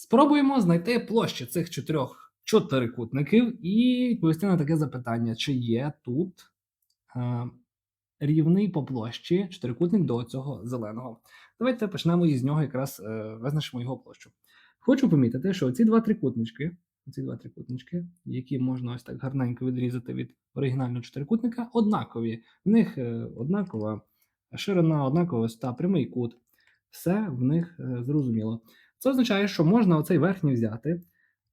Спробуємо знайти площі цих чотирьох чотирикутників і відповісти на таке запитання: чи є тут е, рівний по площі чотирикутник до цього зеленого. Давайте почнемо із нього якраз е, визначимо його площу. Хочу помітити, що ці два трикутнички, ці два трикутнички, які можна ось так гарненько відрізати від оригінального чотирикутника, однакові. В них е, однакова ширина, однакова висота, прямий кут. Все в них е, зрозуміло. Це означає, що можна оцей верхній взяти,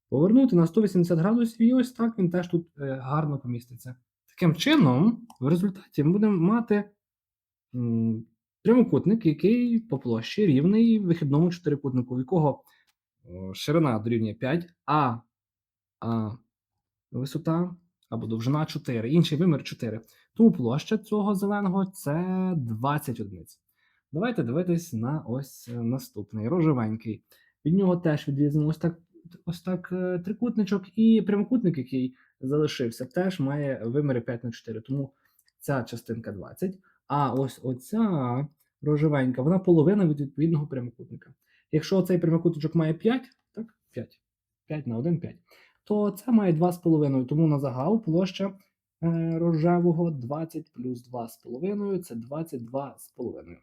повернути на 180 градусів, і ось так він теж тут е, гарно поміститься. Таким чином, в результаті ми будемо мати прямокутник, який по площі рівний вихідному чотирикутнику, в якого ширина дорівнює 5, а, а висота або довжина 4, інший вимір 4. Тому площа цього зеленого це 20 одиниць. Давайте дивитись на ось е, наступний рожевенький. Від нього теж відрізано ось так, ось так е, трикутничок, і прямокутник, який залишився, теж має виміри 5 на 4. Тому ця частинка 20. А ось оця рожевенька, вона половина від відповідного прямокутника. Якщо цей прямокутничок має 5, так, 5, 5 на 1, 5, то це має 2,5. Тому на загал площа е, рожевого 20 плюс 2,5 це 22,5.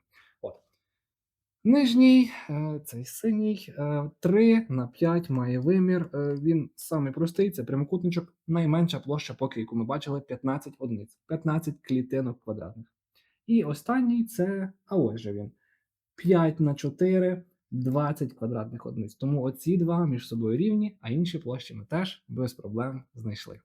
Нижній, е, цей синій, е, 3 на 5 має вимір. е, Він самий простий, це прямокутничок, найменша площа, поки яку ми бачили, 15 одиниць, 15 клітинок квадратних. І останній це, а ось же він. 5 на 4, 20 квадратних одиниць. Тому оці два між собою рівні, а інші площі ми теж без проблем знайшли.